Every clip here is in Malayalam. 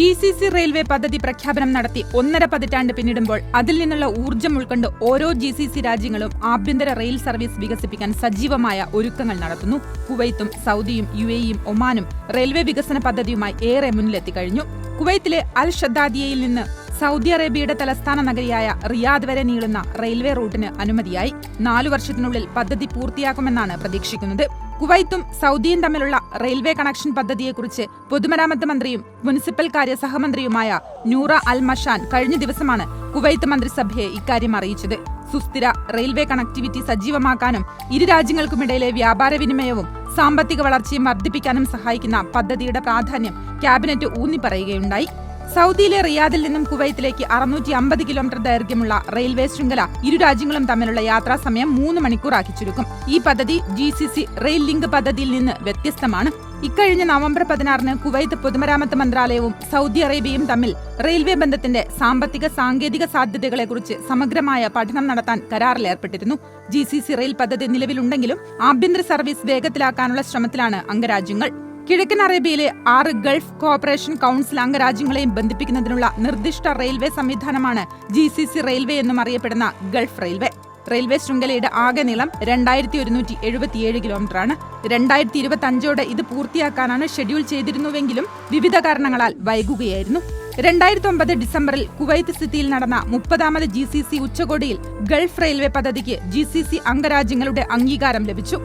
സി സി റെയിൽവേ പദ്ധതി പ്രഖ്യാപനം നടത്തി ഒന്നര പതിറ്റാണ്ട് പിന്നിടുമ്പോൾ അതിൽ നിന്നുള്ള ഊർജം ഉൾക്കൊണ്ട് ഓരോ ജി സി സി രാജ്യങ്ങളും ആഭ്യന്തര റെയിൽ സർവീസ് വികസിപ്പിക്കാൻ സജീവമായ ഒരുക്കങ്ങൾ നടത്തുന്നു. കുവൈത്തും സൗദിയും യു എയും ഒമാനും റെയിൽവേ വികസന പദ്ധതിയുമായി ഏറെ മുന്നിലെത്തി കഴിഞ്ഞു കുവൈത്തിലെ അൽ ഷദ്ദാദിയയിൽ നിന്ന് സൗദി അറേബ്യയുടെ തലസ്ഥാന നഗരിയായ റിയാദ് വരെ നീളുന്ന റെയിൽവേ റൂട്ടിന് അനുമതിയായി നാലു വർഷത്തിനുള്ളിൽ പദ്ധതി പൂർത്തിയാക്കുമെന്നാണ് പ്രതീക്ഷിക്കുന്നത്. കുവൈത്തും സൗദിയും തമ്മിലുള്ള റെയിൽവേ കണക്ഷൻ പദ്ധതിയെക്കുറിച്ച് പൊതുമരാമത്ത് മന്ത്രിയും മുനിസിപ്പൽ കാര്യ സഹമന്ത്രിയുമായ നൂറ അൽ മഷാൻ കഴിഞ്ഞ ദിവസമാണ് കുവൈത്ത് മന്ത്രിസഭയെ ഇക്കാര്യം അറിയിച്ചത്. സുസ്ഥിര റെയിൽവേ കണക്ടിവിറ്റി സജീവമാക്കാനും ഇരു രാജ്യങ്ങൾക്കുമിടയിലെ വ്യാപാര വിനിമയവും സാമ്പത്തിക വളർച്ചയും വർദ്ധിപ്പിക്കാനും സഹായിക്കുന്ന പദ്ധതിയുടെ പ്രാധാന്യം ക്യാബിനറ്റ് ഊന്നിപ്പറയുകയുണ്ടായി. സൗദിയിലെ റിയാദിൽ നിന്നും കുവൈത്തിലേക്ക് അറുന്നൂറ്റി അമ്പത് കിലോമീറ്റർ ദൈർഘ്യമുള്ള റെയിൽവേ ശൃംഖല ഇരു രാജ്യങ്ങളും തമ്മിലുള്ള യാത്രാ സമയം മൂന്ന് മണിക്കൂറാക്കി ചുരുക്കും ഈ പദ്ധതി G C C rail link പദ്ധതിയിൽ നിന്ന് വ്യത്യസ്തമാണ്. ഇക്കഴിഞ്ഞ നവംബർ പതിനാറിന് കുവൈത്ത് പൊതുമരാമത്ത് മന്ത്രാലയവും സൗദി അറേബ്യയും തമ്മിൽ റെയിൽവേ ബന്ധത്തിന്റെ സാമ്പത്തിക സാങ്കേതിക സാധ്യതകളെക്കുറിച്ച് സമഗ്രമായ പഠനം നടത്താൻ കരാറിലേർപ്പെട്ടിരുന്നു ജി സി സി റെയിൽ പദ്ധതി നിലവിലുണ്ടെങ്കിലും ആഭ്യന്തര സർവീസ് വേഗത്തിലാക്കാനുള്ള ശ്രമത്തിലാണ് അംഗരാജ്യങ്ങൾ. കിഴക്കൻ അറേബ്യയിലെ ആറ് ഗൾഫ് കോർപ്പറേഷൻ കൌൺസിൽ അംഗരാജ്യങ്ങളെയും ബന്ധിപ്പിക്കുന്നതിനുള്ള നിർദ്ദിഷ്ട റെയിൽവേ സംവിധാനമാണ് ജി സി സി റെയിൽവേ എന്നും അറിയപ്പെടുന്ന ഗൾഫ് റെയിൽവേ. റെയിൽവേ ശൃംഖലയുടെ ആകെ നീളം രണ്ടായിരത്തി ഒരുന്നൂറ്റി എഴുപത്തിയേഴ് കിലോമീറ്ററാണ്. രണ്ടായിരത്തി ഇരുപത്തി അഞ്ചോടെ ഇത് പൂർത്തിയാക്കാനാണ് ഷെഡ്യൂൾ ചെയ്തിരുന്നുവെങ്കിലും വിവിധ കാരണങ്ങളാൽ വൈകുകയായിരുന്നു. രണ്ടായിരത്തി ഒമ്പത് ഡിസംബറിൽ കുവൈത്ത് സിറ്റിയിൽ നടന്ന മുപ്പതാമത് ജി സി സി ഉച്ചകോടിയിൽ ഗൾഫ് റെയിൽവേ പദ്ധതിക്ക് ജി സി സി അംഗരാജ്യങ്ങളുടെ അംഗീകാരം ലഭിച്ചു.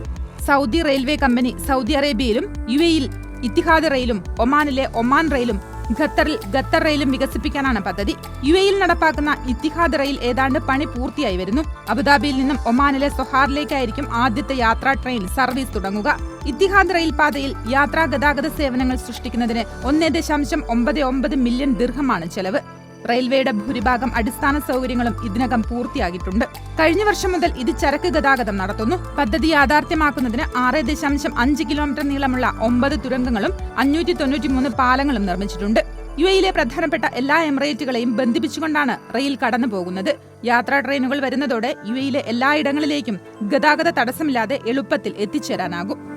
സൗദി റെയിൽവേ കമ്പനി സൗദി അറേബ്യയിലും യു എയിൽ ഇത്തിഹാദ് റെയിലും ഒമാനിലെ ഒമാൻ റെയിലും ഖത്തറിൽ ഖത്തർ റെയിലും വികസിപ്പിക്കാനാണ് പദ്ധതി. യു എയിൽ നടപ്പാക്കുന്ന ഇത്തിഹാദ് റെയിൽ ഏതാണ്ട് പണി പൂർത്തിയായി വരുന്നു. അബുദാബിയിൽ നിന്നും ഒമാനിലെ സൊഹാറിലേക്കായിരിക്കും ആദ്യത്തെ യാത്രാ ട്രെയിൻ സർവീസ് തുടങ്ങുക. ഇത്തിഹാദ് റെയിൽ പാതയിൽ യാത്രാ ഗതാഗത സേവനങ്ങൾ സൃഷ്ടിക്കുന്നതിന് ഒന്നേ ദശാംശം ഒമ്പത് ഒമ്പത് മില്യൺ ദീർഘമാണ് ചെലവ്. റെയിൽവേയുടെ ഭൂരിഭാഗം അടിസ്ഥാന സൗകര്യങ്ങളും ഇതിനകം പൂർത്തിയാക്കിയിട്ടുണ്ട്. കഴിഞ്ഞ വർഷം മുതൽ ഇത് ചരക്ക് ഗതാഗതം നടത്തുന്നു. പദ്ധതി യാഥാർത്ഥ്യമാക്കുന്നതിന് ആറ് ദശാംശം അഞ്ച് കിലോമീറ്റർ നീളമുള്ള ഒമ്പത് തുരങ്കങ്ങളും അഞ്ഞൂറ്റി തൊണ്ണൂറ്റിമൂന്ന് പാലങ്ങളും നിർമ്മിച്ചിട്ടുണ്ട്. യു എയിലെ പ്രധാനപ്പെട്ട എല്ലാ എമിറേറ്റുകളെയും ബന്ധിപ്പിച്ചുകൊണ്ടാണ് റെയിൽ കടന്നു പോകുന്നത്. യാത്രാ ട്രെയിനുകൾ വരുന്നതോടെ യു എയിലെ എല്ലായിടങ്ങളിലേക്കും ഗതാഗത തടസ്സമില്ലാതെ എളുപ്പത്തിൽ എത്തിച്ചേരാനാകും.